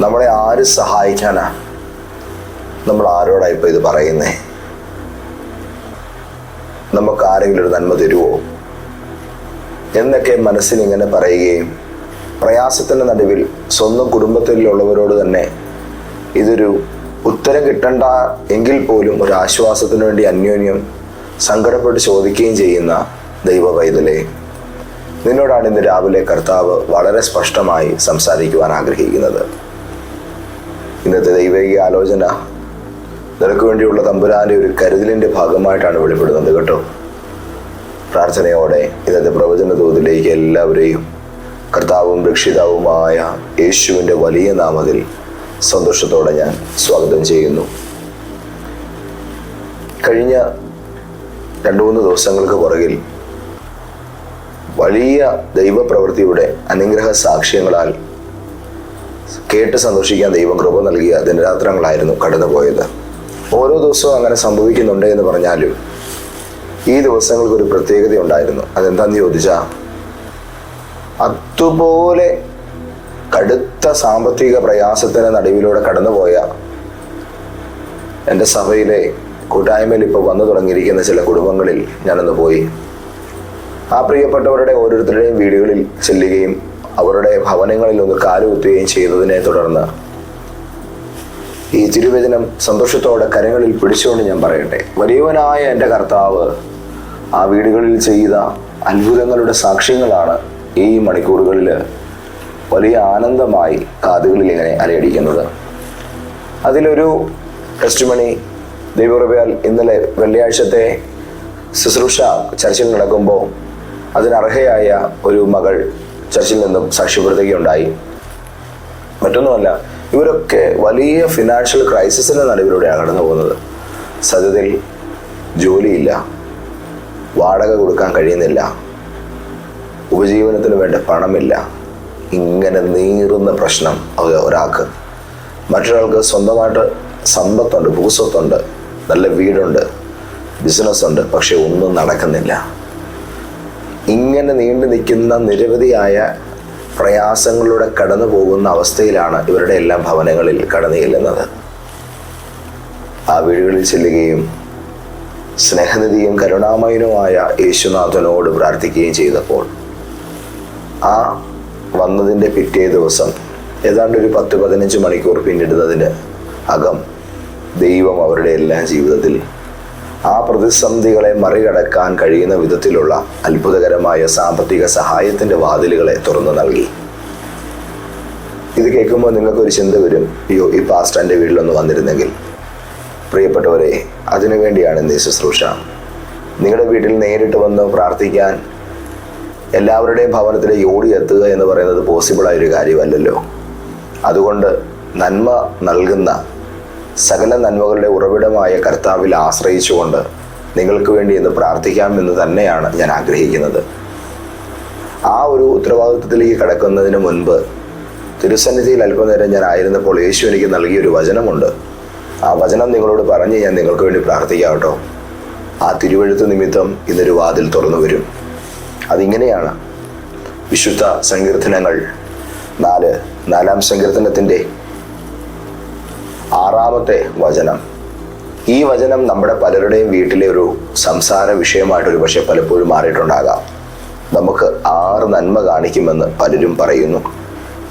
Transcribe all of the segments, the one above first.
നമ്മളെ ആര് സഹായിക്കാനാ? നമ്മൾ ആരോടാ ഇപ്പൊ ഇത് പറയുന്നേ? നമുക്ക് ആരെങ്കിലും ഒരു നന്മ തരുവോ? എന്നൊക്കെ മനസ്സിൽ ഇങ്ങനെ പറയുകയും പ്രയാസത്തിന്റെ നടുവിൽ സ്വന്തം കുടുംബത്തിലുള്ളവരോട് തന്നെ ഇതൊരു ഉത്തരം കിട്ടണ്ട എങ്കിൽ പോലും ഒരു ആശ്വാസത്തിന് വേണ്ടി അന്യോന്യം സങ്കടപ്പെട്ട് ചോദിക്കുകയും ചെയ്യുന്ന ദൈവ പൈതലെ നിന്നോടാണ് ഇന്ന് രാവിലെ കർത്താവ് വളരെ സ്പഷ്ടമായി സംസാരിക്കുവാൻ ആഗ്രഹിക്കുന്നത്. ഇന്നത്തെ ദൈവിക ആലോചന. നിനക്ക് വേണ്ടിയുള്ള തമ്പുരാന്റെ ഒരു കരുതലിന്റെ ഭാഗമായിട്ടാണ് വെളിപ്പെടുന്നത് കേട്ടോ. പ്രാർത്ഥനയോടെ ഇന്നത്തെ പ്രവചന തോതിലേക്ക് എല്ലാവരെയും കർത്താവും രക്ഷിതാവുമായ യേശുവിന്റെ വലിയ നാമത്തിൽ സന്തോഷത്തോടെ ഞാൻ സ്വാഗതം ചെയ്യുന്നു. കഴിഞ്ഞ രണ്ടു മൂന്ന് ദിവസങ്ങൾക്ക് പുറകിൽ വലിയ ദൈവപ്രവൃത്തിയുടെ അനുഗ്രഹ സാക്ഷ്യങ്ങളാൽ കേട്ട് സന്തോഷിക്കാൻ ദൈവം കൃപ നൽകിയ ദിനരാത്രങ്ങളായിരുന്നു കടന്നുപോയത്. ഓരോ ദിവസവും അങ്ങനെ സംഭവിക്കുന്നുണ്ട് എന്ന് പറഞ്ഞാലും ഈ ദിവസങ്ങൾക്ക് ഒരു പ്രത്യേകത ഉണ്ടായിരുന്നു. അതെന്താന്ന് ചോദിച്ചാൽ അതുപോലെ കടുത്ത സാമ്പത്തിക പ്രയാസത്തിന് നടുവിലൂടെ കടന്നുപോയ എന്റെ സഭയിലെ കൂട്ടായ്മയിൽ ഇപ്പോൾ വന്നു തുടങ്ങിയിരിക്കുന്ന ചില കുടുംബങ്ങളിൽ ഞാനൊന്ന് പോയി. ആ പ്രിയപ്പെട്ടവരുടെ ഓരോരുത്തരുടെയും വീടുകളിൽ ചെല്ലുകയും അവരുടെ ഭവനങ്ങളിൽ ഒന്ന് കാലുകുത്തുകയും ചെയ്തതിനെ തുടർന്ന് ഈ തിരുവചനം സന്തോഷത്തോടെ കരങ്ങളിൽ പിടിച്ചുകൊണ്ട് ഞാൻ പറയട്ടെ. വലിയവനായ എന്റെ കർത്താവ് ആ വീടുകളിൽ ചെയ്ത അത്ഭുതങ്ങളുടെ സാക്ഷ്യങ്ങളാണ് ഈ മണിക്കൂറുകളിൽ വലിയ ആനന്ദമായി കാതുകളിൽ ഇങ്ങനെ അലയടിക്കുന്നത്. അതിലൊരു ടെസ്റ്റ് മണി ദൈവകൃപയാൽ ഇന്നലെ വെള്ളിയാഴ്ചത്തെ ശുശ്രൂഷ ചർച്ചിൽ നടക്കുമ്പോൾ അതിനർഹയായ ഒരു മകൾ ചർച്ചിൽ നിന്നും സാക്ഷ്യപ്പെടുത്തുകയുണ്ടായി മറ്റൊന്നുമല്ല ഇവരൊക്കെ വലിയ ഫിനാൻഷ്യൽ ക്രൈസിസിന്റെ നടുവിലൂടെയാണ് കടന്നു പോകുന്നത്. സത്യത്തിൽ ജോലിയില്ല വാടക കൊടുക്കാൻ കഴിയുന്നില്ല ഉപജീവനത്തിന് വേണ്ട പണമില്ല ഇങ്ങനെ നീറുന്ന പ്രശ്നം ഒരാൾക്ക്. മറ്റൊരാൾക്ക് സ്വന്തമായിട്ട് സമ്പത്തുണ്ട് ഭൂസ്വത്തുണ്ട് നല്ല വീടുണ്ട് ബിസിനസ് ഉണ്ട് പക്ഷെ ഒന്നും നടക്കുന്നില്ല. ഇങ്ങനെ നീണ്ടു നിൽക്കുന്ന നിരവധിയായ പ്രയാസങ്ങളിലൂടെ കടന്നു പോകുന്ന അവസ്ഥയിലാണ് ഇവരുടെ എല്ലാം ഭവനങ്ങളിൽ കടന്നു ചെല്ലുന്നത്. ആ വീടുകളിൽ ചെല്ലുകയും സ്നേഹനിധിയും കരുണാമയനുമായ യേശുനാഥനോട് പ്രാർത്ഥിക്കുകയും ചെയ്തപ്പോൾ ആ വന്നതിന്റെ പിറ്റേ ദിവസം ഏതാണ്ട് ഒരു പത്ത് പതിനഞ്ച് മണിക്കൂർ പിന്നിടുന്നതിന് അകം ദൈവം അവരുടെ എല്ലാ ജീവിതത്തിൽ ആ പ്രതിസന്ധികളെ മറികടക്കാൻ കഴിയുന്ന വിധത്തിലുള്ള അത്ഭുതകരമായ സാമ്പത്തിക സഹായത്തിന്റെ വാതിലുകളെ തുറന്നു നൽകി. ഇത് കേൾക്കുമ്പോൾ നിങ്ങൾക്കൊരു ചിന്ത വരും അയ്യോ ഈ പാസ്റ്റ് എന്റെ വീട്ടിലൊന്ന് വന്നിരുന്നെങ്കിൽ. പ്രിയപ്പെട്ടവരെ അതിനുവേണ്ടിയാണ് ഇന്ന് ശുശ്രൂഷ. നിങ്ങളുടെ വീട്ടിൽ നേരിട്ട് വന്ന് പ്രാർത്ഥിക്കാൻ എല്ലാവരുടെയും ഭവനത്തിലേക്ക് ഓടിയെത്തുക എന്ന് പറയുന്നത് പോസിബിളായൊരു കാര്യമല്ലല്ലോ. അതുകൊണ്ട് നന്മ നൽകുന്ന സകല നന്മകളുടെ ഉറവിടമായ കർത്താവിൽ ആശ്രയിച്ചുകൊണ്ട് നിങ്ങൾക്ക് വേണ്ടി ഇന്ന് പ്രാർത്ഥിക്കാമെന്ന് തന്നെയാണ് ഞാൻ ആഗ്രഹിക്കുന്നത്. ആ ഒരു ഉത്തരവാദിത്വത്തിലേക്ക് കടക്കുന്നതിന് മുൻപ് തിരുസന്നിധിയിൽ അല്പനേരം ഞാൻ ആയിരുന്നപ്പോൾ യേശു എനിക്ക് നൽകിയ ഒരു വചനമുണ്ട്. ആ വചനം നിങ്ങളോട് പറഞ്ഞ് ഞാൻ നിങ്ങൾക്ക് വേണ്ടി പ്രാർത്ഥിക്കാം കേട്ടോ. ആ തിരുവഴുത്ത് നിമിത്തം ഇന്നൊരു വാതിൽ തുറന്നു വരും. അതിങ്ങനെയാണ് വിശുദ്ധ സങ്കീർത്തനങ്ങൾ നാല്. നാലാം സങ്കീർത്തനത്തിന്റെ ആറാമത്തെ വചനം. ഈ വചനം നമ്മുടെ പലരുടെയും വീട്ടിലെ ഒരു സംസാര വിഷയമായിട്ട് ഒരു പക്ഷേ പലപ്പോഴും മാറിയിട്ടുണ്ടാകാം. നമുക്ക് ആറ് നന്മ കാണിക്കുമെന്ന് പലരും പറയുന്നു.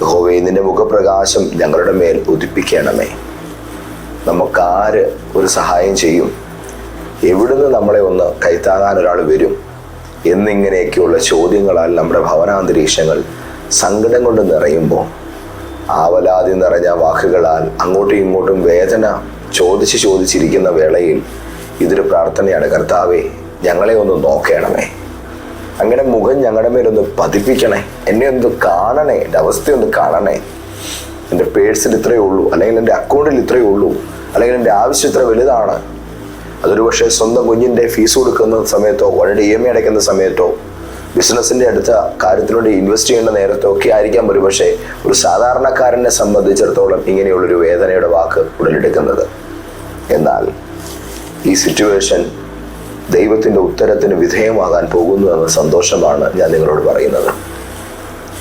ഹോവേനിന്റെ മുഖപ്രകാശം ഞങ്ങളുടെ മേൽ ഉദിപ്പിക്കണമേ. നമുക്കാര് ഒരു സഹായം ചെയ്യും? എവിടുന്ന് നമ്മളെ ഒന്ന് കൈത്താങ്ങാൻ ഒരാൾ വരും? എന്നിങ്ങനെയൊക്കെയുള്ള ചോദ്യങ്ങളാൽ നമ്മുടെ ഭവനാന്തരീക്ഷങ്ങൾ സങ്കടം കൊണ്ട് നിറയുമ്പോൾ ആവലാതി നിറഞ്ഞ വാക്കുകളാൽ അങ്ങോട്ടും ഇങ്ങോട്ടും വേദന ചോദിച്ച് ചോദിച്ചിരിക്കുന്ന വേളയിൽ ഇതൊരു പ്രാർത്ഥനയാണ്. കർത്താവേ ഞങ്ങളെ ഒന്ന് നോക്കണമേ. അങ്ങനെ മുഖം ഞങ്ങളുടെ മേലൊന്ന് പതിപ്പിക്കണേ. എന്നെ ഒന്ന് കാണണേ. എന്റെ അവസ്ഥയൊന്ന് കാണണേ. എന്റെ പേഴ്സിൽ ഇത്രയേ ഉള്ളൂ. അല്ലെങ്കിൽ എന്റെ അക്കൗണ്ടിൽ ഇത്രയേ ഉള്ളൂ. അല്ലെങ്കിൽ എന്റെ ആവശ്യം ഇത്ര വലുതാണ്. അതൊരു പക്ഷേ സ്വന്തം കുഞ്ഞിന്റെ ഫീസ് കൊടുക്കുന്ന സമയത്തോ വളരെ ഇ എം ഐ അടയ്ക്കുന്ന സമയത്തോ ബിസിനസ്സിന്റെ അടുത്ത കാര്യത്തിലൂടെ ഇൻവെസ്റ്റ് ചെയ്യേണ്ട നേരത്തൊക്കെ ആയിരിക്കാം ഒരു പക്ഷേ ഒരു സാധാരണക്കാരനെ സംബന്ധിച്ചിടത്തോളം ഇങ്ങനെയുള്ളൊരു വേദനയുടെ വാക്ക് ഉടലെടുക്കുന്നത്. എന്നാൽ ഈ സിറ്റുവേഷൻ ദൈവത്തിന്റെ ഉത്തരത്തിന് വിധേയമാകാൻ പോകുന്നു എന്ന സന്തോഷമാണ് ഞാൻ നിങ്ങളോട് പറയുന്നത്.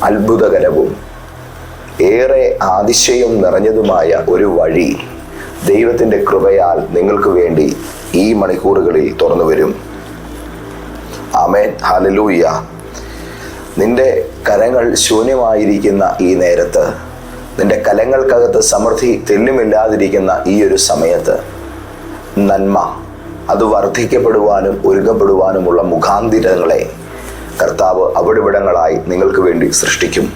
അത്ഭുതകരവും ഏറെ ആതിശയം നിറഞ്ഞതുമായ ഒരു വഴി ദൈവത്തിന്റെ കൃപയാൽ നിങ്ങൾക്ക് വേണ്ടി ഈ മണിക്കൂറുകളിൽ തുറന്നു വരും. ആമേൻ. ഹാലലൂയ്യ നിന്റെ കരങ്ങൾ ശൂന്യമായിരിക്കുന്ന ഈ നേരത്ത് നിന്റെ കലങ്ങൾക്കകത്ത് സമൃദ്ധി തെല്ലുമില്ലാതിരിക്കുന്ന ഈ ഒരു സമയത്ത് നന്മ അത് വർദ്ധിക്കപ്പെടുവാനും ഒരുക്കപ്പെടുവാനുമുള്ള മുഖാന്തിരങ്ങളെ കർത്താവ് അവിടിവിടങ്ങളായി നിങ്ങൾക്ക് വേണ്ടി സൃഷ്ടിക്കും.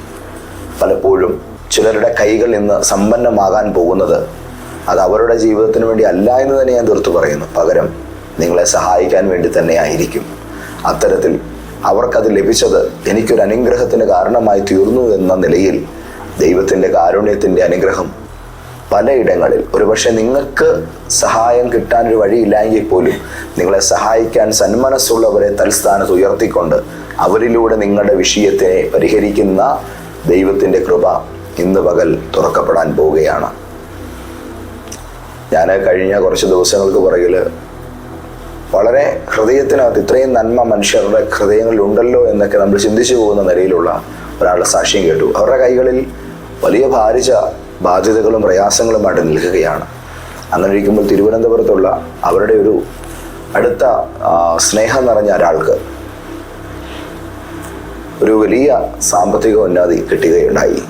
പലപ്പോഴും ചിലരുടെ കൈകൾ ഇന്ന് സമ്പന്നമാകാൻ പോകുന്നത് അത് അവരുടെ ജീവിതത്തിന് വേണ്ടി അല്ല എന്ന് തന്നെ ഞാൻ തീർത്തു പറയുന്നു. പകരം നിങ്ങളെ സഹായിക്കാൻ വേണ്ടി തന്നെ ആയിരിക്കും. അത്തരത്തിൽ അവർക്കത് ലഭിച്ചത് എനിക്കൊരു അനുഗ്രഹത്തിന് കാരണമായി തീർന്നു എന്ന നിലയിൽ ദൈവത്തിന്റെ കാരുണ്യത്തിന്റെ അനുഗ്രഹം പലയിടങ്ങളിൽ. ഒരുപക്ഷെ നിങ്ങൾക്ക് സഹായം കിട്ടാൻ കിട്ടാനൊരു വഴിയില്ലെങ്കിൽ പോലും നിങ്ങളെ സഹായിക്കാൻ സന്മനസ്സുള്ളവരെ തൽസ്ഥാനത്ത് ഉയർത്തിക്കൊണ്ട് അവരിലൂടെ നിങ്ങളുടെ വിഷയത്തെ പരിഹരിക്കുന്ന ദൈവത്തിന്റെ കൃപ ഇന്ന് പകൽ തുറക്കപ്പെടാൻ പോവുകയാണ്. ഞാൻ കഴിഞ്ഞ കുറച്ച് ദിവസങ്ങൾക്ക് പുറകിൽ വളരെ ഹൃദയത്തിനകത്ത് ഇത്രയും നന്മ മനുഷ്യരുടെ ഹൃദയങ്ങളിൽ ഉണ്ടല്ലോ എന്നൊക്കെ നമ്മൾ ചിന്തിച്ചു പോകുന്ന നിലയിലുള്ള ഒരാളുടെ സാക്ഷ്യം കേട്ടു. അവരുടെ കൈകളിൽ വലിയ ഭാരിച്ച ബാധ്യതകളും പ്രയാസങ്ങളുമായിട്ട് നിൽക്കുകയാണ്. അങ്ങനെ ഇരിക്കുമ്പോൾ തിരുവനന്തപുരത്തുള്ള അവരുടെ ഒരു അടുത്ത സ്നേഹം നിറഞ്ഞ ഒരാൾക്ക് ഒരു വലിയ സാമ്പത്തിക ഉന്നതി കിട്ടുകയുണ്ടായി.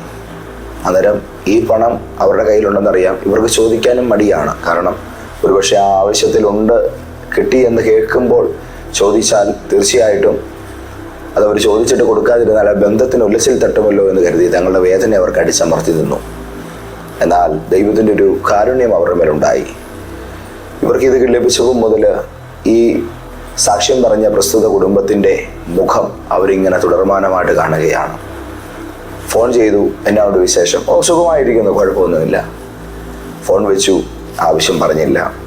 അന്നേരം ഈ പണം അവരുടെ കയ്യിലുണ്ടെന്നറിയാം. ഇവർക്ക് ചോദിക്കാനും മടിയാണ്. കാരണം ഒരുപക്ഷെ ആ ആവശ്യത്തിലുണ്ട് കിട്ടി എന്ന് കേൾക്കുമ്പോൾ ചോദിച്ചാൽ തീർച്ചയായിട്ടും അത് അവർ ചോദിച്ചിട്ട് കൊടുക്കാതിരുന്നാൽ ആ ബന്ധത്തിന് ഉലച്ചിൽ തട്ടുമല്ലോ എന്ന് കരുതി തങ്ങളുടെ വേദന അവർക്ക് അടിച്ചമർത്തി നിന്നു എന്നാൽ ദൈവത്തിന്റെ ഒരു കാരുണ്യം അവരുടെ മേലുണ്ടായി. ഇവർക്ക് ഇത് ലഭിച്ചപ്പോൾ മുതൽ ഈ സാക്ഷ്യം പറഞ്ഞ പ്രസ്തുത കുടുംബത്തിന്റെ മുഖം അവരിങ്ങനെ തുടർമാനമായിട്ട് കാണുകയാണ്. ഫോൺ ചെയ്തു എന്നോട് വിശേഷം? ഓ സുഖമായിരിക്കുന്നു കുഴപ്പമൊന്നുമില്ല. ഫോൺ വെച്ചു ആവശ്യം പറഞ്ഞില്ല.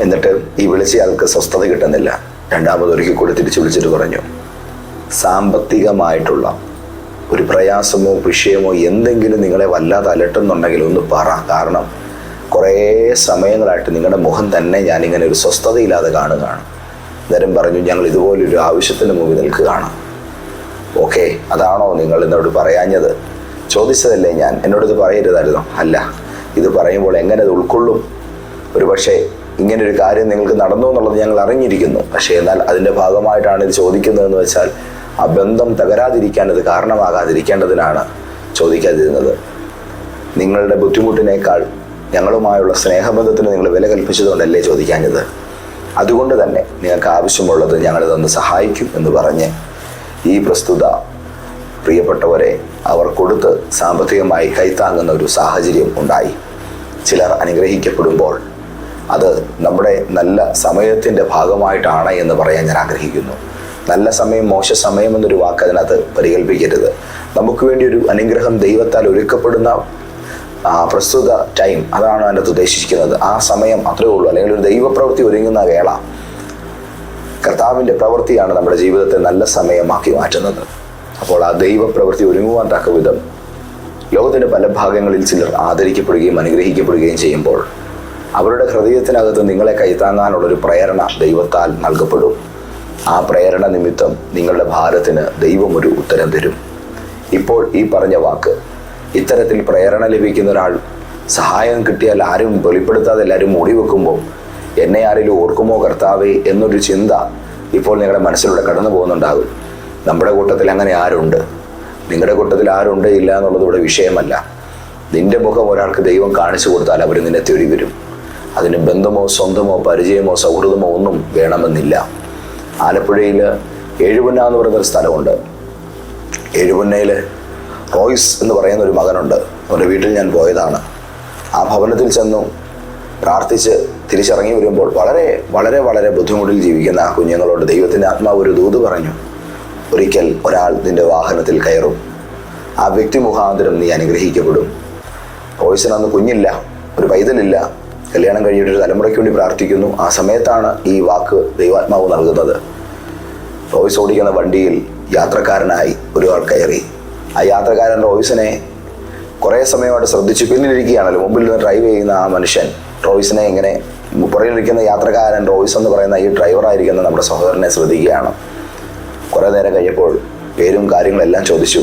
എന്നിട്ട് ഈ വിളിച്ചയാൾക്ക് സ്വസ്ഥത കിട്ടുന്നില്ല. രണ്ടാമത് ഒരിക്കൽ കൂടി തിരിച്ചു വിളിച്ചിട്ട് പറഞ്ഞു സാമ്പത്തികമായിട്ടുള്ള ഒരു പ്രയാസമോ വിഷയമോ എന്തെങ്കിലും നിങ്ങളെ വല്ലാതെ അലട്ടുന്നുണ്ടെങ്കിൽ ഒന്ന് പറ. കാരണം കുറേ സമയങ്ങളായിട്ട് നിങ്ങളുടെ മുഖം തന്നെ ഞാനിങ്ങനെ ഒരു സ്വസ്ഥതയില്ലാതെ കാണുകയാണ്. നേരം പറഞ്ഞു ഞങ്ങൾ ഇതുപോലൊരു ആവശ്യത്തിന് മുമ്പിൽ നിൽക്കുകയാണ്. ഓക്കെ അതാണോ നിങ്ങൾ എന്നോട് പറയാഞ്ഞത്? ചോദിച്ചതല്ലേ ഞാൻ? എന്നോട് ഇത് പറയരുതായിരുന്നു. അല്ല ഇത് പറയുമ്പോൾ എങ്ങനെ അത് ഉൾക്കൊള്ളും? ഒരു പക്ഷേ ഇങ്ങനെ ഒരു കാര്യം നിങ്ങൾക്ക് നടന്നു എന്നുള്ളത് ഞങ്ങൾ അറിഞ്ഞിരിക്കുന്നു. പക്ഷേ എന്നാൽ അതിന്റെ ഭാഗമായിട്ടാണ് ഇത് ചോദിക്കുന്നതെന്ന് വെച്ചാൽ ആ ബന്ധം തകരാതിരിക്കാൻ അത് കാരണമാകാതിരിക്കേണ്ടതിനാണ് ചോദിക്കാതിരുന്നത്. നിങ്ങളുടെ ബുദ്ധിമുട്ടിനേക്കാൾ ഞങ്ങളുമായുള്ള സ്നേഹബന്ധത്തിന് നിങ്ങൾ വില കൽപ്പിച്ചതുകൊണ്ടല്ലേ ചോദിക്കാഞ്ഞത്? അതുകൊണ്ട് തന്നെ നിങ്ങൾക്ക് ആവശ്യമുള്ളത് ഞങ്ങൾ ഞങ്ങളിതൊന്ന് സഹായിക്കും എന്ന് പറഞ്ഞ് ഈ പ്രസ്തുത പ്രിയപ്പെട്ടവരെ അവർ കൊടുത്ത് സാമ്പത്തികമായി കൈത്താങ്ങുന്ന ഒരു സാഹചര്യം ഉണ്ടായി. ചിലർ അനുഗ്രഹിക്കപ്പെടുമ്പോൾ അത് നമ്മുടെ നല്ല സമയത്തിന്റെ ഭാഗമായിട്ടാണ് എന്ന് പറയാൻ ഞാൻ ആഗ്രഹിക്കുന്നു. നല്ല സമയം മോശ സമയം എന്നൊരു വാക്ക് അതിനകത്ത് പരികൽപ്പിക്കരുത്. നമുക്ക് വേണ്ടി ഒരു അനുഗ്രഹം ദൈവത്താൽ ഒരുക്കപ്പെടുന്ന പ്രസ്തുത ടൈം അതാണ് അതിനകത്ത് ഉദ്ദേശിക്കുന്നത് ആ സമയം അത്രേ ഉള്ളൂ. അല്ലെങ്കിൽ ഒരു ദൈവപ്രവൃത്തി ഒരുങ്ങുന്ന വേള. കർത്താവിന്റെ പ്രവൃത്തിയാണ് നമ്മുടെ ജീവിതത്തെ നല്ല സമയമാക്കി മാറ്റുന്നത്. അപ്പോൾ ആ ദൈവപ്രവൃത്തി ഒരുങ്ങുവാൻ തക്ക വിധം ലോകത്തിന്റെ പല ഭാഗങ്ങളിൽ ചിലർ ആദരിക്കപ്പെടുകയും അനുഗ്രഹിക്കപ്പെടുകയും ചെയ്യുമ്പോൾ അവരുടെ ഹൃദയത്തിനകത്ത് നിങ്ങളെ കൈത്താങ്ങാനുള്ളൊരു പ്രേരണ ദൈവത്താൽ നൽകപ്പെടും. ആ പ്രേരണ നിമിത്തം നിങ്ങളുടെ ഭാരത്തിന് ദൈവം ഒരു ഉത്തരം തരും. ഇപ്പോൾ ഈ പറഞ്ഞ വാക്ക് ഇത്തരത്തിൽ പ്രേരണ ലഭിക്കുന്ന ഒരാൾ സഹായം കിട്ടിയാൽ ആരും വെളിപ്പെടുത്താതെ എല്ലാവരും മൂടി വെക്കുമ്പോൾ എന്നെ ആരെങ്കിലും ഓർക്കുമോ കർത്താവേ എന്നൊരു ചിന്ത ഇപ്പോൾ നിങ്ങളുടെ മനസ്സിലൂടെ കടന്നു പോകുന്നുണ്ടാകും. നമ്മുടെ കൂട്ടത്തിൽ അങ്ങനെ ആരുണ്ട്? നിങ്ങളുടെ കൂട്ടത്തിൽ ആരുണ്ട് ഇല്ല എന്നുള്ളത് ഇവിടെ വിഷയമല്ല. നിന്റെ മുഖം ഒരാൾക്ക് ദൈവം കാണിച്ചു കൊടുത്താൽ അവർ നിന്നെ തേടി വരും അതിന് ബന്ധമോ സ്വന്തമോ പരിചയമോ സൗഹൃദമോ ഒന്നും വേണമെന്നില്ല. ആലപ്പുഴയിൽ ഏഴുപുന്ന എന്ന് പറയുന്നൊരു സ്ഥലമുണ്ട്. ഏഴുപുന്നയിൽ റോയ്സ് എന്ന് പറയുന്ന ഒരു മകനുണ്ട്. അവന്റെ വീട്ടിൽ ഞാൻ പോയതാണ്. ആ ഭവനത്തിൽ ചെന്നു പ്രാർത്ഥിച്ച് തിരിച്ചിറങ്ങി വരുമ്പോൾ വളരെ വളരെ വളരെ ബുദ്ധിമുട്ടിൽ ജീവിക്കുന്ന ആ കുഞ്ഞുങ്ങളോട് ദൈവത്തിന്റെ ആത്മാവ് ഒരു ദൂത് പറഞ്ഞു ഒരിക്കൽ ഒരാൾ നിന്റെ വാഹനത്തിൽ കയറും. ആ വ്യക്തി മുഖാന്തരം നീ അനുഗ്രഹിക്കപ്പെടും. റോയ്സിന് അന്ന് കുഞ്ഞില്ല ഒരു പൈതലില്ല. കല്യാണം കഴിഞ്ഞിട്ട് ഒരു തലമുറയ്ക്ക് വേണ്ടി പ്രാർത്ഥിക്കുന്നു. ആ സമയത്താണ് ഈ വാക്ക് ദൈവാത്മാവ് നൽകുന്നത്. റോയ്സ് ഓടിക്കുന്ന വണ്ടിയിൽ യാത്രക്കാരനായി ഒരാൾ കയറി. ആ യാത്രക്കാരൻ റോയ്സിനെ കുറേ സമയമായിട്ട് ശ്രദ്ധിച്ചു പിന്നിലിരിക്കുകയാണല്ലോ. മുമ്പിൽ നിന്ന് ഡ്രൈവ് ചെയ്യുന്ന ആ മനുഷ്യൻ റോയ്സിനെ ഇങ്ങനെ പുറകിലിരിക്കുന്ന യാത്രക്കാരൻ റോയ്സ് എന്ന് പറയുന്ന ഈ ഡ്രൈവറായിരിക്കുന്ന നമ്മുടെ സഹോദരനെ ശ്രദ്ധിക്കുകയാണ്. കുറേ നേരം കഴിഞ്ഞപ്പോൾ പേരും കാര്യങ്ങളെല്ലാം ചോദിച്ചു.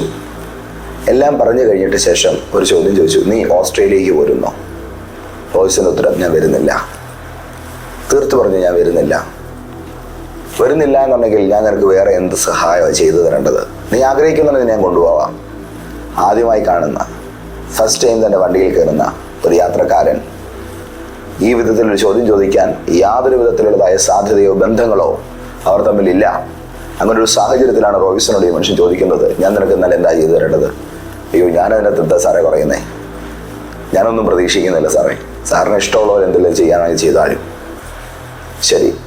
എല്ലാം പറഞ്ഞു കഴിഞ്ഞിട്ട് ശേഷം ഒരു ചോദ്യം ചോദിച്ചു. നീ ഓസ്ട്രേലിയയ്ക്ക് പോരുന്നോ? റോയ്സിന് ഉത്തരം ഞാൻ വരുന്നില്ല. തീർത്തു പറഞ്ഞു ഞാൻ വരുന്നില്ല. വരുന്നില്ല എന്നുണ്ടെങ്കിൽ ഞാൻ നിനക്ക് വേറെ എന്ത് സഹായമാണ് ചെയ്തു തരേണ്ടത്? നീ ആഗ്രഹിക്കുന്നുണ്ടെങ്കിൽ ഞാൻ കൊണ്ടുപോവാം. ആദ്യമായി കാണുന്ന ഫസ്റ്റ് ടൈം തന്നെ വണ്ടിയിൽ കയറുന്ന ഒരു യാത്രക്കാരൻ ഈ വിധത്തിൽ ഒരു ചോദ്യം ചോദിക്കാൻ യാതൊരു വിധത്തിലുള്ളതായ സാധ്യതയോ ബന്ധങ്ങളോ അവർ തമ്മിലില്ല. അങ്ങനെ ഒരു സാഹചര്യത്തിലാണ് റോബിസനോട് ഈ മനുഷ്യൻ ചോദിക്കുന്നത് ഞാൻ നിനക്ക് ഇന്നലെ എന്താ ചെയ്തു തരേണ്ടത്? അയ്യോ ഞാൻ അതിനകത്ത് എന്താ സാറേ പറയുന്നേ? ഞാനൊന്നും പ്രതീക്ഷിക്കുന്നില്ല സാറേ. സാറിന് ഇഷ്ടമുള്ളവർ എന്തെങ്കിലും ചെയ്യാനായി ചെയ്താലും ശരി.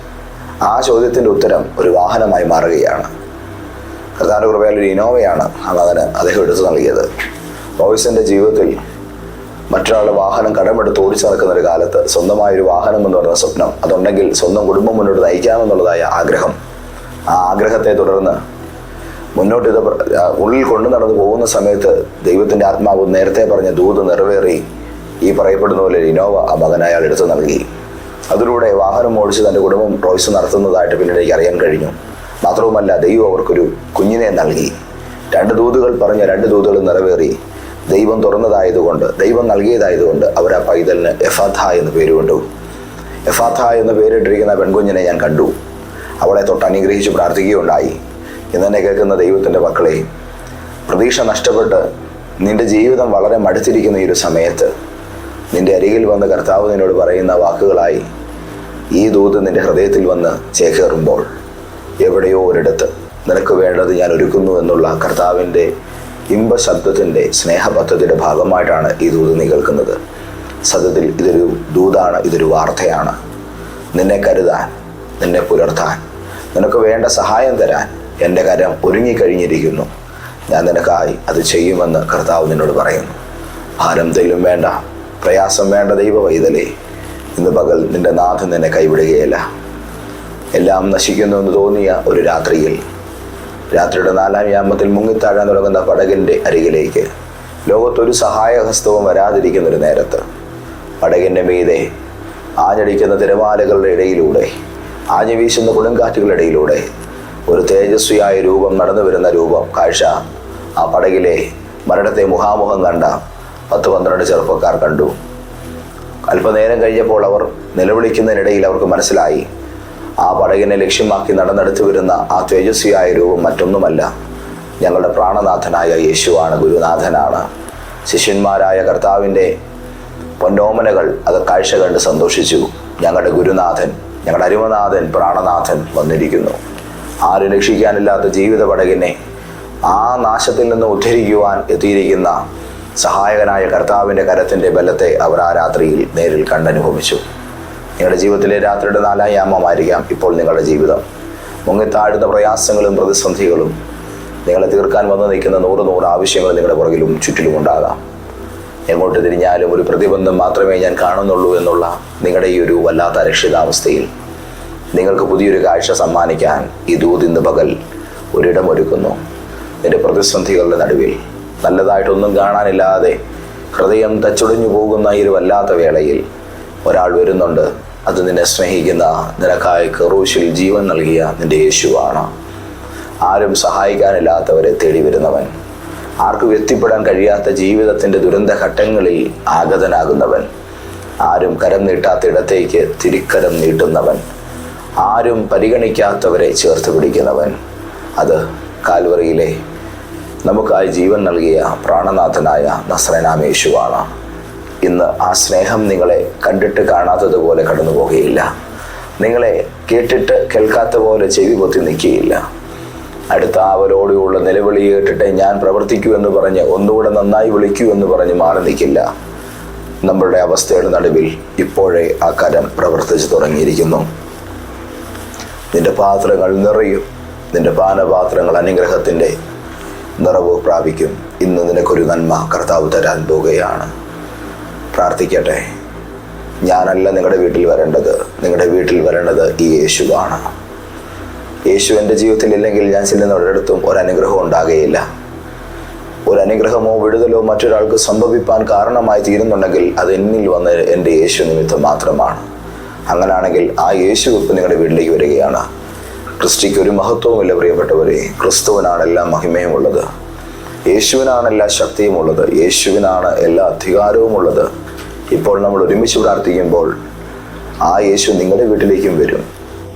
ആ ചോദ്യത്തിന്റെ ഉത്തരം ഒരു വാഹനമായി മാറുകയാണ്. കർത്താവിന്റെ കൃപയാൽ ഒരു ഇനോവയാണ് ആ മകന് അദ്ദേഹം എടുത്തു നൽകിയത്. ബോയ്സിന്റെ ജീവിതത്തിൽ മറ്റൊരാളുടെ വാഹനം കടമെടുത്ത് ഓടിച്ചു നടക്കുന്ന ഒരു കാലത്ത് സ്വന്തമായൊരു വാഹനം എന്ന് പറയുന്ന സ്വപ്നം അതുണ്ടെങ്കിൽ സ്വന്തം കുടുംബം മുന്നോട്ട് നയിക്കാമെന്നുള്ളതായ ആഗ്രഹം. ആ ആഗ്രഹത്തെ തുടർന്ന് മുന്നോട്ട് ഇത് ഉള്ളിൽ കൊണ്ടു നടന്നു പോകുന്ന സമയത്ത് ദൈവത്തിന്റെ ആത്മാവ് നേരത്തെ പറഞ്ഞ ദൂത് നിറവേറി ഈ പറയപ്പെടുന്ന പോലെ ഇനോവ ആ മകൻ അയാൾ എടുത്തു നൽകി. അതിലൂടെ വാഹനം ഓടിച്ച് തന്റെ കുടുംബം റോയ്സ് നടത്തുന്നതായിട്ട് പിന്നീട് അറിയാൻ കഴിഞ്ഞു. മാത്രവുമല്ല ദൈവം അവർക്കൊരു കുഞ്ഞിനെ നൽകി. രണ്ട് ദൂതുകൾ പറഞ്ഞ രണ്ട് ദൂതുകൾ നിറവേറി. ദൈവം തുറന്നതായതുകൊണ്ട് ദൈവം നൽകിയതായതുകൊണ്ട് അവർ ആ പൈതലിന് എഫാഥ എന്ന് പേര് കൊണ്ടു. എഫാഥ എന്ന് പേരിട്ടിരിക്കുന്ന പെൺകുഞ്ഞിനെ ഞാൻ കണ്ടു. അവളെ തൊട്ട് അനുഗ്രഹിച്ച് പ്രാർത്ഥിക്കുകയുണ്ടായി. ഇന്നെന്നെ കേൾക്കുന്ന ദൈവത്തിന്റെ മക്കളെ പ്രതീക്ഷ നഷ്ടപ്പെട്ട് നിന്റെ ജീവിതം വളരെ മടുത്തിരിക്കുന്ന ഈ ഒരു സമയത്ത് നിന്റെ അരികിൽ വന്ന് കർത്താവ് നിന്നോട് പറയുന്ന വാക്കുകളായി ഈ ദൂത് നിന്റെ ഹൃദയത്തിൽ വന്ന് ചേക്കേറുമ്പോൾ എവിടെയോ ഒരിടത്ത് നിനക്ക് വേണ്ടത് ഞാൻ ഒരുക്കുന്നു എന്നുള്ള കർത്താവിന്റെ ഇമ്പശബ്ദത്തിന്റെ സ്നേഹപദ്ധതിയുടെ ഭാഗമായിട്ടാണ് ഈ ദൂത് നീ കേൾക്കുന്നത്. സത്യത്തിൽ ഇതൊരു ദൂതാണ് ഇതൊരു വാർത്തയാണ്. നിന്നെ കരുതാൻ നിന്നെ പുലർത്താൻ നിനക്ക് വേണ്ട സഹായം തരാൻ എന്റെ കരം ഒരുങ്ങിക്കഴിഞ്ഞിരിക്കുന്നു. ഞാൻ നിനക്കായി അത് ചെയ്യുമെന്ന് കർത്താവ് നിന്നോട് പറയുന്നു. ഭാരം തെല്ലും വേണ്ട പ്രയാസം വേണ്ട ദൈവ വൈതലേ ഇന്ന് പകൽ നിന്റെ നാഥൻ നിന്നെ കൈവിടുകയില്ല. എല്ലാം നശിക്കുന്നു എന്ന് തോന്നിയ ഒരു രാത്രിയിൽ. രാത്രിയുടെ നാലാം യാമത്തിൽ മുങ്ങിത്താഴാൻ തുടങ്ങുന്ന പടകിന്റെ അരികിലേക്ക്. ലോകത്തൊരു സഹായഹസ്തവും വരാതിരിക്കുന്ന ഒരു നേരത്ത്. പടകിന്റെ മീതെ ആഞ്ഞടിക്കുന്ന തിരമാലകളുടെ ഇടയിലൂടെ ആഞ്ഞു വീശുന്ന കൊടുങ്കാറ്റുകളുടെ ഇടയിലൂടെ ഒരു തേജസ്വിയായ രൂപം നടന്നു വരുന്ന രൂപം കാഴ്ച ആ പടകിലെ മരണത്തെ മുഖാമുഖം കണ്ട പത്ത് പന്ത്രണ്ട് ചെറുപ്പക്കാർ കണ്ടു. അല്പനേരം കഴിഞ്ഞപ്പോൾ അവർ നിലവിളിക്കുന്നതിനിടയിൽ അവർക്ക് മനസ്സിലായി. ആ പടകിനെ ലക്ഷ്യമാക്കി നടന്നെടുത്തു വരുന്ന ആ തേജസ്വിയായ രൂപം മറ്റൊന്നുമല്ല. ഞങ്ങളുടെ പ്രാണനാഥനായ യേശുവാണ് ഗുരുനാഥനാണ്. ശിഷ്യന്മാരായ കർത്താവിന്റെ പൊന്നോമനകൾ അത് കാഴ്ച കണ്ട് സന്തോഷിച്ചു. ഞങ്ങളുടെ ഗുരുനാഥൻ ഞങ്ങളുടെ അരുമനാഥൻ പ്രാണനാഥൻ വന്നിരിക്കുന്നു. ആരും രക്ഷിക്കാനില്ലാത്ത ജീവിത പടകിനെ ആ നാശത്തിൽ നിന്ന് ഉദ്ധരിക്കുവാൻ എത്തിയിരിക്കുന്ന സഹായകനായ കർത്താവിന്റെ കരത്തിന്റെ ബലത്തെ അവർ ആ രാത്രിയിൽ നേരിൽ കണ്ടനുഭവിച്ചു. നിങ്ങളുടെ ജീവിതത്തിലെ രാത്രിയുടെ നാലായാമമായിരിക്കാം ഇപ്പോൾ നിങ്ങളുടെ ജീവിതം. മുങ്ങിത്താഴുന്ന പ്രയാസങ്ങളും പ്രതിസന്ധികളും നിങ്ങളെ തീർക്കാൻ വന്നു നിൽക്കുന്ന നൂറ് നൂറ് ആവശ്യങ്ങൾ നിങ്ങളുടെ പുറകിലും ചുറ്റിലും ഉണ്ടാകാം. എങ്ങോട്ട് തിരിഞ്ഞാലും ഒരു പ്രതിബന്ധം മാത്രമേ ഞാൻ കാണുന്നുള്ളൂ എന്നുള്ള നിങ്ങളുടെ ഈ ഒരു വല്ലാത്ത അരക്ഷിതാവസ്ഥയിൽ നിങ്ങൾക്ക് പുതിയൊരു കാഴ്ച സമ്മാനിക്കാൻ ഈ ദൂതിന്ന് പകൽ ഒരിടമൊരുക്കുന്നു നിന്റെ പ്രതിസന്ധികളുടെ നടുവിൽ നല്ലതായിട്ടൊന്നും കാണാനില്ലാതെ ഹൃദയം തച്ചുടഞ്ഞു പോകുന്ന ഈ ഒരു വല്ലാത്ത വേളയിൽ ഒരാൾ വരുന്നുണ്ട്. അത് നിന്നെ സ്നേഹിക്കുന്ന നിനക്കായി കറൂശിൽ ജീവൻ നൽകിയ നിന്റെ യേശുവാണ്. ആരും സഹായിക്കാനില്ലാത്തവരെ തേടി വരുന്നവൻ ആർക്കും എത്തിപ്പെടാൻ കഴിയാത്ത ജീവിതത്തിന്റെ ദുരന്ത ഘട്ടങ്ങളിൽ ആഗതനാകുന്നവൻ. ആരും കരം നീട്ടാത്ത ഇടത്തേക്ക് തിരിക്കരം നീട്ടുന്നവൻ. ആരും പരിഗണിക്കാത്തവരെ ചേർത്ത് പിടിക്കുന്നവൻ. അത് കാൽവറിയിലെ നമുക്കായി ജീവൻ നൽകിയ പ്രാണനാഥനായ നസ്രനാമേശുവാണ് ഇന്ന് ആ സ്നേഹം നിങ്ങളെ കണ്ടിട്ട് കാണാത്തതുപോലെ കടന്നു പോകുകയില്ല നിങ്ങളെ കേട്ടിട്ട് കേൾക്കാത്ത പോലെ ചെവി പൊത്തി നിൽക്കുകയില്ല. അടുത്ത അവരോടുള്ള നിലവിളി കേട്ടിട്ട് ഞാൻ പ്രവർത്തിക്കൂ എന്ന് പറഞ്ഞ് ഒന്നുകൂടെ നന്നായി വിളിക്കൂ എന്ന് പറഞ്ഞ് മാറി നിൽക്കില്ല. നമ്മളുടെ അവസ്ഥയുടെ നടുവിൽ ഇപ്പോഴേ ആ കരം പ്രവർത്തിച്ചു തുടങ്ങിയിരിക്കുന്നു. നിന്റെ പാത്രങ്ങൾ നിറയും. നിന്റെ പാനപാത്രങ്ങൾ അനുഗ്രഹത്തിന്റെ നിറവ് പ്രാപിക്കും. ഇന്ന് നിനക്കൊരു നന്മ കർത്താവ് തരാൻ പോകുകയാണ്. പ്രാർത്ഥിക്കട്ടെ. ഞാനല്ല നിങ്ങളുടെ വീട്ടിൽ വരേണ്ടത്. നിങ്ങളുടെ വീട്ടിൽ വരേണ്ടത് ഈ യേശുവാണ്. യേശു എന്റെ ജീവിതത്തിൽ ഇല്ലെങ്കിൽ ഞാൻ ചെല്ലുന്ന ഒരിടത്തും ഒരു അനുഗ്രഹം ഉണ്ടാകുകയില്ല. ഒരു അനുഗ്രഹമോ വിടുതലോ മറ്റൊരാൾക്ക് സംഭവിപ്പാൻ കാരണമായി തീരുന്നുണ്ടെങ്കിൽ അത് എന്നിൽ വന്ന് എന്റെ യേശു നിമിത്തം മാത്രമാണ്. അങ്ങനാണെങ്കിൽ ആ യേശു ഇപ്പം നിങ്ങളുടെ വീട്ടിലേക്ക് വരികയാണ്. ക്രിസ്റ്റിക്ക് ഒരു മഹത്വവുമില്ല പ്രിയപ്പെട്ടവരെ. ക്രിസ്തുവിനാണ് എല്ലാ മഹിമയും ഉള്ളത് യേശുവിനാണ് എല്ലാ ശക്തിയും ഉള്ളത് യേശുവിനാണ് എല്ലാ അധികാരവും ഉള്ളത് ഇപ്പോൾ നമ്മൾ ഒരുമിച്ച് പ്രാർത്ഥിക്കുമ്പോൾ ആ യേശു നിങ്ങളുടെ വീട്ടിലേക്കും വരും.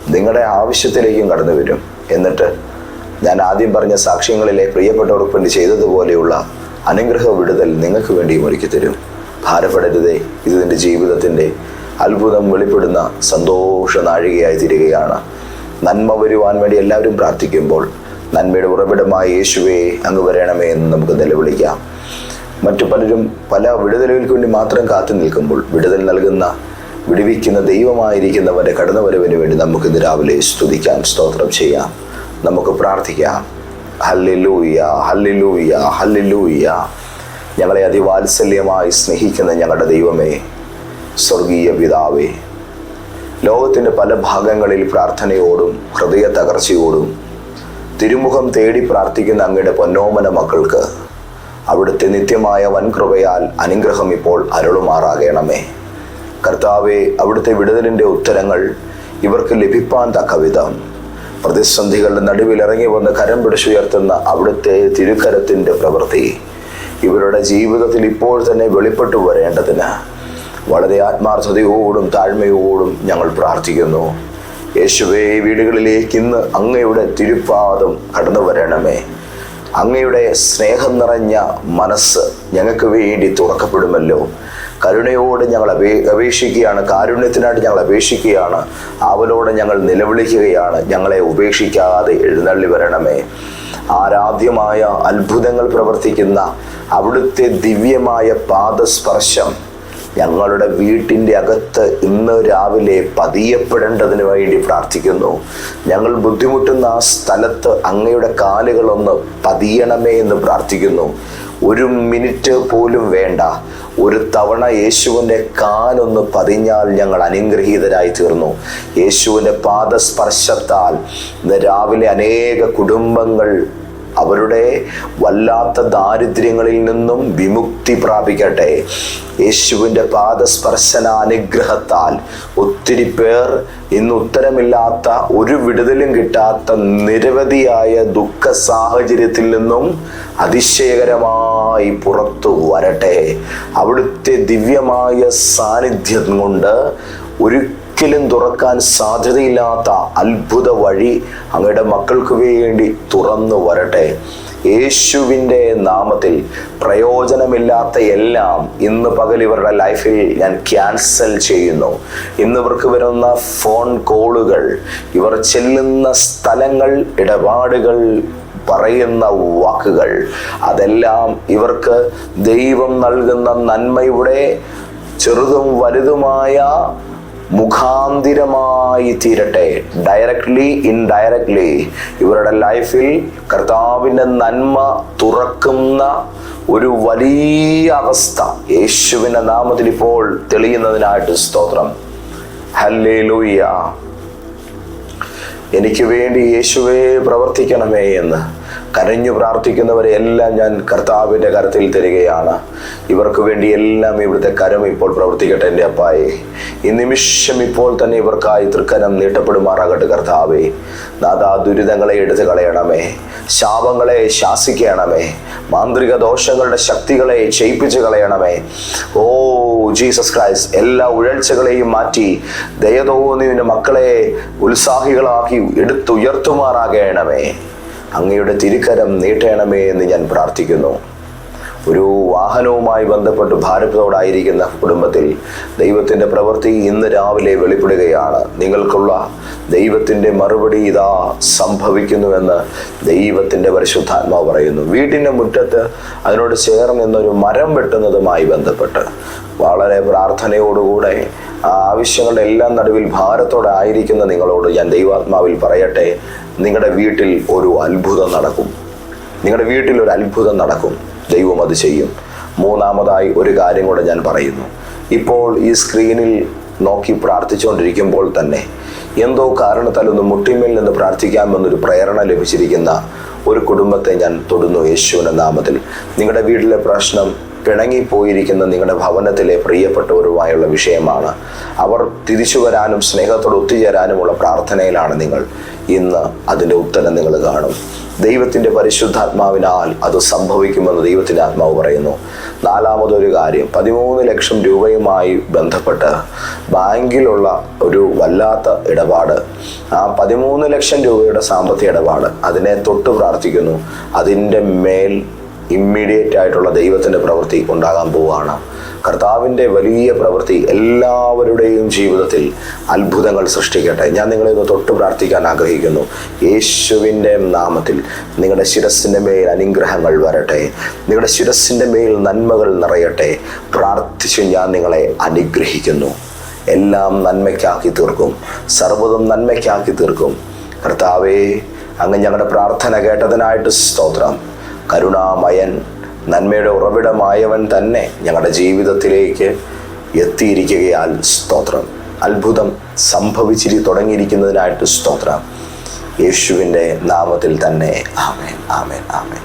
നിങ്ങളുടെ ആവശ്യത്തിലേക്കും കടന്നു വരും. എന്നിട്ട് ഞാൻ ആദ്യം പറഞ്ഞ സാക്ഷ്യങ്ങളിലെ പ്രിയപ്പെട്ടവർക്ക് വേണ്ടി ചെയ്തതുപോലെയുള്ള അനുഗ്രഹ വിടുതൽ നിങ്ങൾക്ക് വേണ്ടിയും ഒരുക്കി തരും. ഭാരപ്പെടരുതേ. ഇത് നിന്റെ ജീവിതത്തിന്റെ അത്ഭുതം വെളിപ്പെടുന്ന സന്തോഷ നാഴികയായി തീരുകയാണ്. നന്മ വരുവാൻ വേണ്ടി എല്ലാവരും പ്രാർത്ഥിക്കുമ്പോൾ നന്മയുടെ ഉറവിടമായ യേശുവെ അങ്ങ് വരണമേ എന്ന് നമുക്ക് നിലവിളിക്കാം. മറ്റു പലരും പല വിടുതലുകൾക്ക് വേണ്ടി മാത്രം കാത്തു നിൽക്കുമ്പോൾ വിടുതൽ നൽകുന്ന വിടുവിക്കുന്ന ദൈവമായിരിക്കുന്നവന്റെ കടന്നുവരവിന് വേണ്ടി നമുക്ക് ഇന്ന് രാവിലെ സ്തുതിക്കാം സ്തോത്രം ചെയ്യാം. നമുക്ക് പ്രാർത്ഥിക്കാം. ഹല്ലിലൂയ ഹല്ലിലൂയ ഹല്ലിലൂയ ഞങ്ങളെ അതിവാത്സല്യമായി സ്നേഹിക്കുന്ന ഞങ്ങളുടെ ദൈവമേ സ്വർഗീയ പിതാവേ ലോകത്തിന്റെ പല ഭാഗങ്ങളിൽ പ്രാർത്ഥനയോടും ഹൃദയ തകർച്ചയോടും തിരുമുഖം തേടി പ്രാർത്ഥിക്കുന്ന അങ്ങയുടെ പൊന്നോമന മക്കൾക്ക് അവിടുത്തെ നിത്യമായ വൻകൃപയാൽ അനുഗ്രഹം ഇപ്പോൾ അരുളുമാറാകണമേ. കർത്താവെ അവിടുത്തെ വിടുതലിന്റെ ഉത്തരങ്ങൾ ഇവർക്ക് ലഭിപ്പാൻ തക്ക വിധം. പ്രതിസന്ധികളുടെ നടുവിൽ ഇറങ്ങി വന്ന് കരം പിടിച്ചുയർത്തുന്ന അവിടുത്തെ തിരുക്കരത്തിന്റെ പ്രവൃത്തി ഇവരുടെ ജീവിതത്തിൽ ഇപ്പോൾ തന്നെ വെളിപ്പെട്ടു വരേണ്ടതിന് വളരെ ആത്മാർത്ഥതയോടും താഴ്മയോടും ഞങ്ങൾ പ്രാർത്ഥിക്കുന്നു. യേശുവേ വീടുകളിലേക്ക് ഇന്ന് അങ്ങയുടെ തിരുപ്പാദം കടന്നു വരണമേ. അങ്ങയുടെ സ്നേഹം നിറഞ്ഞ മനസ്സ് ഞങ്ങൾക്ക് വേണ്ടി തുറക്കപ്പെടുമല്ലോ. കരുണയോട് ഞങ്ങൾ അപേ അപേക്ഷിക്കുകയാണ് കാരുണ്യത്തിനായിട്ട് ഞങ്ങൾ അപേക്ഷിക്കുകയാണ്. അവലോടെ ഞങ്ങൾ നിലവിളിക്കുകയാണ് ഞങ്ങളെ ഉപേക്ഷിക്കാതെ എഴുന്നള്ളി വരണമേ. ആരാധ്യമായ അത്ഭുതങ്ങൾ പ്രവർത്തിക്കുന്ന അവിടുത്തെ ദിവ്യമായ പാദസ്പർശം ഞങ്ങളുടെ വീട്ടിന്റെ അകത്ത് ഇന്ന് രാവിലെ പതിയപ്പെടേണ്ടതിന് വേണ്ടി പ്രാർത്ഥിക്കുന്നു. ഞങ്ങൾ ബുദ്ധിമുട്ടുന്ന ആ സ്ഥലത്ത് അങ്ങയുടെ കാലുകളൊന്ന് പതിയണമേ എന്ന് പ്രാർത്ഥിക്കുന്നു. ഒരു മിനിറ്റ് പോലും വേണ്ട. ഒരു തവണ യേശുവിന്റെ കാലൊന്ന് പതിഞ്ഞാൽ ഞങ്ങൾ അനുഗ്രഹീതരായി തീർന്നു. യേശുവിന്റെ പാദസ്പർശത്താൽ ഇന്ന് രാവിലെ അനേക കുടുംബങ്ങൾ അവരുടെ വല്ലാത്ത ദാരിദ്ര്യങ്ങളിൽ നിന്നും വിമുക്തി പ്രാപിക്കട്ടെ. യേശുവിന്റെ പാദസ്പർശനാനുഗ്രഹത്താൽ ഒത്തിരി പേർ ഇന്ന് ഉത്തരമില്ലാത്ത ഒരു വിടുതലും കിട്ടാത്ത നിരവധിയായ ദുഃഖ സാഹചര്യത്തിൽ നിന്നും അതിശയകരമായി പുറത്തു വരട്ടെ. അവിടുത്തെ ദിവ്യമായ സാന്നിധ്യം കൊണ്ട് ഒരു ഒരിക്കലും തുറക്കാൻ സാധ്യതയില്ലാത്ത അത്ഭുത വഴി അങ്ങയുടെ മക്കൾക്ക് വേണ്ടി തുറന്നു വരട്ടെ. യേശുവിന്റെ നാമത്തിൽ പ്രയോജനമില്ലാത്ത എല്ലാം ഇന്ന് പകൽ ഇവരുടെ ലൈഫിൽ ഞാൻ ക്യാൻസൽ ചെയ്യുന്നു. ഇന്ന് ഇവർക്ക് വരുന്ന ഫോൺ കോളുകൾ ഇവർ ചെല്ലുന്ന സ്ഥലങ്ങൾ ഇടപാടുകൾ പറയുന്ന വാക്കുകൾ അതെല്ലാം ഇവർക്ക് ദൈവം നൽകുന്ന നന്മയുടെ ചെറുതും വലുതുമായ മുഖാന്തിരമായി തീരട്ടെ. ഡയറക്ട്ലി ഇൻഡയറക്ട്ലി ഇവരുടെ ലൈഫിൽ കർത്താവിന്റെ നന്മ തുറക്കുന്ന ഒരു വലിയ അവസ്ഥ. യേശുവിന്റെ നാമത്തിൽ ഇപ്പോൾ തെളിയുന്നതിനായിട്ട് സ്തോത്രം. ഹല്ലേ ലൂയ്യ എനിക്ക് വേണ്ടി യേശുവേ പ്രവർത്തിക്കണമേ എന്ന്. കരഞ്ഞു പ്രാർത്ഥിക്കുന്നവരെ എല്ലാം ഞാൻ കർത്താവിന്റെ കരത്തിൽ തരികയാണ്. ഇവർക്ക് വേണ്ടി എല്ലാം ഇവിടുത്തെ കരം ഇപ്പോൾ പ്രവർത്തിക്കട്ടെ എന്റെ അപ്പായെ. ഈ നിമിഷം ഇപ്പോൾ തന്നെ ഇവർക്കായി തൃക്കരം നീട്ടപ്പെടുമാറാകട്ടെ കർത്താവേ. നാഥാ ദുരിതങ്ങളെ എടുത്തു കളയണമേ ശാപങ്ങളെ ശാസിക്കണമേ. മാന്ത്രിക ദോഷങ്ങളുടെ ശക്തികളെ ചെയ്യിപ്പിച്ച് കളയണമേ. ഓ ജീസസ് ക്രൈസ്റ്റ് എല്ലാ ഉഴൽച്ചകളെയും മാറ്റി ദയതോന്നിയുടെ മക്കളെ ഉത്സാഹികളാക്കി എടുത്തുയർത്തുമാറാകണമേ. അങ്ങയുടെ തിരുക്കരം നീട്ടണമേ എന്ന് ഞാൻ പ്രാർത്ഥിക്കുന്നു. ഒരു വാഹനവുമായി ബന്ധപ്പെട്ട് ഭാരതത്തോടായിരിക്കുന്ന കുടുംബത്തിൽ ദൈവത്തിന്റെ പ്രവൃത്തി ഇന്ന് രാവിലെ വെളിപ്പെടുകയാണ്. നിങ്ങൾക്കുള്ള ദൈവത്തിന്റെ മറുപടി ഇതാ സംഭവിക്കുന്നുവെന്ന് ദൈവത്തിന്റെ പരിശുദ്ധാത്മാവ് പറയുന്നു. വീട്ടിന്റെ മുറ്റത്ത് അതിനോട് ചേർന്ന് എന്നൊരു മരം വെട്ടുന്നതുമായി ബന്ധപ്പെട്ട് വളരെ പ്രാർത്ഥനയോടുകൂടെ ആ ആവശ്യങ്ങളുടെ എല്ലാം നടുവിൽ ഭാരത്തോടെ ആയിരിക്കുന്ന നിങ്ങളോട് ഞാൻ ദൈവാത്മാവിൽ പറയട്ടെ. നിങ്ങളുടെ വീട്ടിൽ ഒരു അത്ഭുതം നടക്കും. നിങ്ങളുടെ വീട്ടിൽ ഒരു അത്ഭുതം നടക്കും. ദൈവം അത് ചെയ്യും. മൂന്നാമതായി ഒരു കാര്യം കൂടെ ഞാൻ പറയുന്നു. ഇപ്പോൾ ഈ സ്ക്രീനിൽ നോക്കി പ്രാർത്ഥിച്ചുകൊണ്ടിരിക്കുമ്പോൾ തന്നെ എന്തോ കാരണത്താൽ ഒന്ന് മുട്ടിമേൽ നിന്ന് പ്രാർത്ഥിക്കാമെന്നൊരു പ്രേരണ ലഭിച്ചിരിക്കുന്ന ഒരു കുടുംബത്തെ ഞാൻ തൊടുന്നു യേശുവിന്റെ നാമത്തിൽ. നിങ്ങളുടെ വീട്ടിലെ പ്രശ്നം പിണങ്ങിപ്പോയിരിക്കുന്ന നിങ്ങളുടെ ഭവനത്തിലെ പ്രിയപ്പെട്ടവരുമായുള്ള വിഷയമാണ്. അവർ തിരിച്ചു വരാനും സ്നേഹത്തോട് ഒത്തുചേരാനുമുള്ള പ്രാർത്ഥനയിലാണ് നിങ്ങൾ. ഇന്ന് അതിന്റെ ഉത്തരം നിങ്ങൾ കാണും. ദൈവത്തിന്റെ പരിശുദ്ധാത്മാവിനാൽ അത് സംഭവിക്കുമെന്ന് ദൈവത്തിന്റെ ആത്മാവ് പറയുന്നു. നാലാമതൊരു കാര്യം പതിമൂന്ന് ലക്ഷം രൂപയുമായി ബന്ധപ്പെട്ട് ബാങ്കിലുള്ള ഒരു വല്ലാത്ത ഇടപാട്. ആ പതിമൂന്ന് ലക്ഷം രൂപയുടെ സാമ്പത്തിക ഇടപാട് അതിനെ തൊട്ട് പ്രാർത്ഥിക്കുന്നു. അതിന്റെ മേൽ ഇമ്മീഡിയറ്റ് ആയിട്ടുള്ള ദൈവത്തിന്റെ പ്രവൃത്തി ഉണ്ടാകാൻ പോവുകയാണ്. കർത്താവിന്റെ വലിയ പ്രവൃത്തി എല്ലാവരുടെയും ജീവിതത്തിൽ അത്ഭുതങ്ങൾ സൃഷ്ടിക്കട്ടെ. ഞാൻ നിങ്ങളെ ഒന്ന് തൊട്ട് പ്രാർത്ഥിക്കാൻ ആഗ്രഹിക്കുന്നു. യേശുവിന്റെ നാമത്തിൽ നിങ്ങളുടെ ശിരസിന്റെ മേൽ അനുഗ്രഹങ്ങൾ വരട്ടെ. നിങ്ങളുടെ ശിരസിന്റെ മേൽ നന്മകൾ നിറയട്ടെ. പ്രാർത്ഥിച്ച് ഞാൻ നിങ്ങളെ അനുഗ്രഹിക്കുന്നു. എല്ലാം നന്മയ്ക്കാക്കി തീർക്കും. സർവതും നന്മയ്ക്കാക്കി തീർക്കും. കർത്താവേ അങ്ങ് ഞങ്ങളുടെ പ്രാർത്ഥന കേട്ടതിനായിട്ട് സ്തോത്രം. കരുണാമയൻ നന്മയുടെ ഉറവിടമായവൻ തന്നെ ഞങ്ങളുടെ ജീവിതത്തിലേക്ക് എത്തിയിരിക്കുകയാൽ സ്തോത്രം. അത്ഭുതം സംഭവിച്ചിരി തുടങ്ങിയിരിക്കുന്നതിനായിട്ട് സ്തോത്രം. യേശുവിന്റെ നാമത്തിൽ തന്നെ ആമേൻ ആമേൻ ആമേൻ.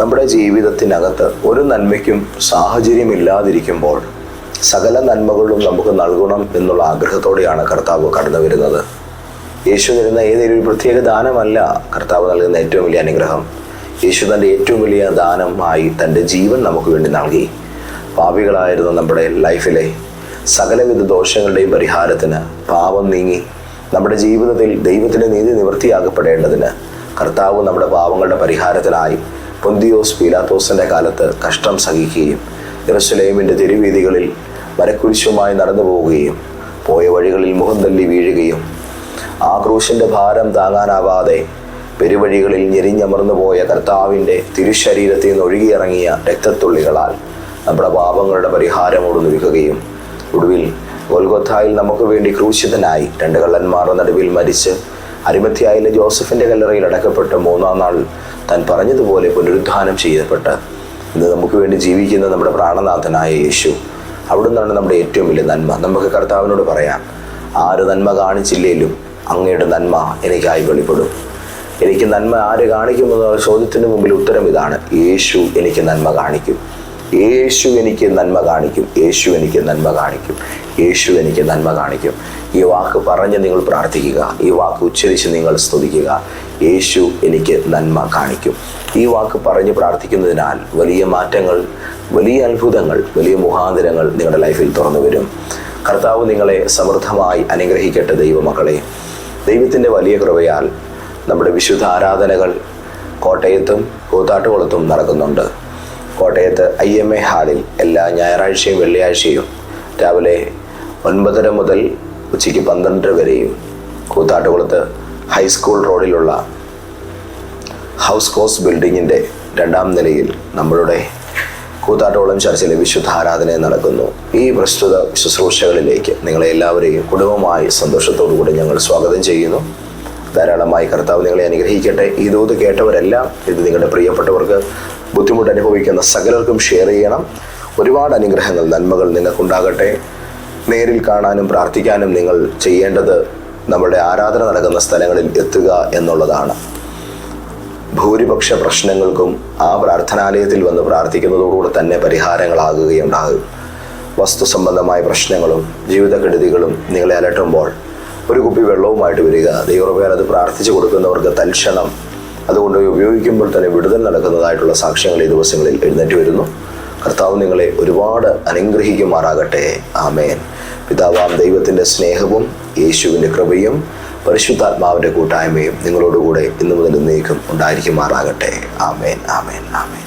നമ്മുടെ ജീവിതത്തിനകത്ത് ഒരു നന്മയ്ക്കും സാഹചര്യമില്ലാതിരിക്കുമ്പോൾ സകല നന്മകളും നമുക്ക് നൽകണം എന്നുള്ള ആഗ്രഹത്തോടെയാണ് കർത്താവ് കടന്നു വരുന്നത്. യേശു തരുന്ന ഏതൊരു പ്രത്യേക ദാനമല്ല കർത്താവ് നൽകുന്ന ഏറ്റവും വലിയ അനുഗ്രഹം. യേശു തന്റെ ഏറ്റവും വലിയ ദാനമായി തന്റെ ജീവൻ നമുക്ക് വേണ്ടി നൽകി. പാപികളായിരുന്നു നമ്മുടെ ലൈഫിലെ സകലവിധ ദോഷങ്ങളുടെയും പരിഹാരത്തിന് പാപം നീങ്ങി നമ്മുടെ ജീവിതത്തിൽ ദൈവത്തിന്റെ നീതി നിവൃത്തിയാകപ്പെടേണ്ടതിന് കർത്താവ് നമ്മുടെ പാവങ്ങളുടെ പരിഹാരത്തിനായി പൊന്തിയോസ് പീലാത്തോസിന്റെ കാലത്ത് കഷ്ടം സഹിക്കുകയും ഇറസ്ലൈമിന്റെ തെരുവീതികളിൽ മരക്കുരിശുമായി നടന്നു പോവുകയും പോയ വഴികളിൽ മുഖം തല്ലി വീഴുകയും ആ ഭാരം താങ്ങാനാവാതെ പെരുവഴികളിൽ ഞെരിഞ്ഞമർന്നു പോയ കർത്താവിന്റെ തിരുശരീരത്തിൽ നിന്ന് ഒഴുകിയിറങ്ങിയ രക്തത്തുള്ളികളാൽ നമ്മുടെ പാപങ്ങളുടെ പരിഹാരമോട് നിൽക്കുകയും ഒടുവിൽ ഗോൽഗൊത്തായിൽ നമുക്ക് വേണ്ടി ക്രൂശിതനായി രണ്ട് കള്ളന്മാരുടെ നടുവിൽ മരിച്ച് അരിമത്യായിലെ ജോസഫിന്റെ കല്ലറയിൽ അടക്കപ്പെട്ട് മൂന്നാം നാൾ താൻ പറഞ്ഞതുപോലെ പുനരുദ്ധാനം ചെയ്യപ്പെട്ട് ഇന്ന് നമുക്ക് വേണ്ടി ജീവിക്കുന്ന നമ്മുടെ പ്രാണനാഥനായ യേശു അവിടുന്നാണ് നമ്മുടെ ഏറ്റവും വലിയ നന്മ. നമുക്ക് കർത്താവിനോട് പറയാം ആര് നന്മ കാണിച്ചില്ലേലും അങ്ങയുടെ നന്മ എനിക്കായി വെളിപ്പെടും. എനിക്ക് നന്മ ആര് കാണിക്കുമെന്നുള്ള ചോദ്യത്തിന് മുമ്പിൽ ഉത്തരം ഇതാണ്. യേശു എനിക്ക് നന്മ കാണിക്കും. യേശു എനിക്ക് നന്മ കാണിക്കും. യേശു എനിക്ക് നന്മ കാണിക്കും. യേശു എനിക്ക് നന്മ കാണിക്കും. ഈ വാക്ക് പറഞ്ഞ് നിങ്ങൾ പ്രാർത്ഥിക്കുക. ഈ വാക്ക് ഉച്ചരിച്ച് നിങ്ങൾ സ്തുതിക്കുക. യേശു എനിക്ക് നന്മ കാണിക്കും. ഈ വാക്ക് പറഞ്ഞ് പ്രാർത്ഥിക്കുന്നതിനാൽ വലിയ മാറ്റങ്ങൾ വലിയ അത്ഭുതങ്ങൾ വലിയ മുഖാന്തരങ്ങൾ നിങ്ങളുടെ ലൈഫിൽ തുറന്നു വരും. കർത്താവ് നിങ്ങളെ സമൃദ്ധമായി അനുഗ്രഹിക്കട്ടെ ദൈവമക്കളെ. ദൈവത്തിന്റെ വലിയ കൃപയാൽ നമ്മുടെ വിശുദ്ധ ആരാധനകൾ കോട്ടയത്തും കൂത്താട്ടുകുളത്തും നടക്കുന്നുണ്ട്. കോട്ടയത്ത് ഐ എം എ ഹാളിൽ എല്ലാ ഞായറാഴ്ചയും വെള്ളിയാഴ്ചയും രാവിലെ ഒൻപതര മുതൽ ഉച്ചയ്ക്ക് പന്ത്രണ്ടര വരെയും കൂത്താട്ടുകുളത്ത് ഹൈസ്കൂൾ റോഡിലുള്ള ഹൗസ് കോസ് ബിൽഡിങ്ങിന്റെ രണ്ടാം നിലയിൽ നമ്മളുടെ കൂത്താട്ടോളം ചർച്ചിലെ വിശുദ്ധ ആരാധന നടക്കുന്നു. ഈ പ്രസ്തുത ശുശ്രൂഷകളിലേക്ക് നിങ്ങളെ എല്ലാവരെയും കുടുംബമായി സന്തോഷത്തോടുകൂടി ഞങ്ങൾ സ്വാഗതം ചെയ്യുന്നു. ധാരാളമായി കർത്താവ് നിങ്ങളെ അനുഗ്രഹിക്കട്ടെ. ഈ ദൂത് കേട്ടവരെല്ലാം ഇത് നിങ്ങളുടെ പ്രിയപ്പെട്ടവർക്ക് ബുദ്ധിമുട്ട് അനുഭവിക്കുന്ന സകലർക്കും ഷെയർ ചെയ്യണം. ഒരുപാട് അനുഗ്രഹങ്ങൾ നന്മകൾ നിങ്ങൾക്കുണ്ടാകട്ടെ. നേരിൽ കാണാനും പ്രാർത്ഥിക്കാനും നിങ്ങൾ ചെയ്യേണ്ടത് നമ്മുടെ ആരാധന നടക്കുന്ന സ്ഥലങ്ങളിൽ എത്തുക എന്നുള്ളതാണ്. ഭൂരിപക്ഷ പ്രശ്നങ്ങൾക്കും ആ പ്രാർത്ഥനാലയത്തിൽ വന്ന് പ്രാർത്ഥിക്കുന്നതോടുകൂടെ തന്നെ പരിഹാരങ്ങളാകുകയുണ്ടാകും. വസ്തു സംബന്ധമായ പ്രശ്നങ്ങളും ജീവിതകെടുതികളും നിങ്ങളെ അലട്ടുമ്പോൾ ഒരു കുപ്പി വെള്ളവുമായിട്ട് വരിക. ദൈവപ്രകാരം അത് പ്രാർത്ഥിച്ചു കൊടുക്കുന്നവർക്ക് തൽക്ഷണം അതുകൊണ്ട് ഉപയോഗിക്കുമ്പോൾ തന്നെ വിടുതൽ നടക്കുന്നതായിട്ടുള്ള സാക്ഷ്യങ്ങൾ ഈ ദിവസങ്ങളിൽ എഴുന്നേറ്റ് വരുന്നു. കർത്താവ് നിങ്ങളെ ഒരുപാട് അനുഗ്രഹിക്കുമാറാകട്ടെ. ആമേൻ. പിതാവാം ദൈവത്തിന്റെ സ്നേഹവും യേശുവിന്റെ കൃപയും പരിശുദ്ധാത്മാവിന്റെ കൂട്ടായ്മയും നിങ്ങളോടുകൂടെ ഇന്നു മുതൽ നീക്കം ഉണ്ടായിരിക്കുമാറാകട്ടെ. ആമേൻ ആമേൻ ആമേൻ.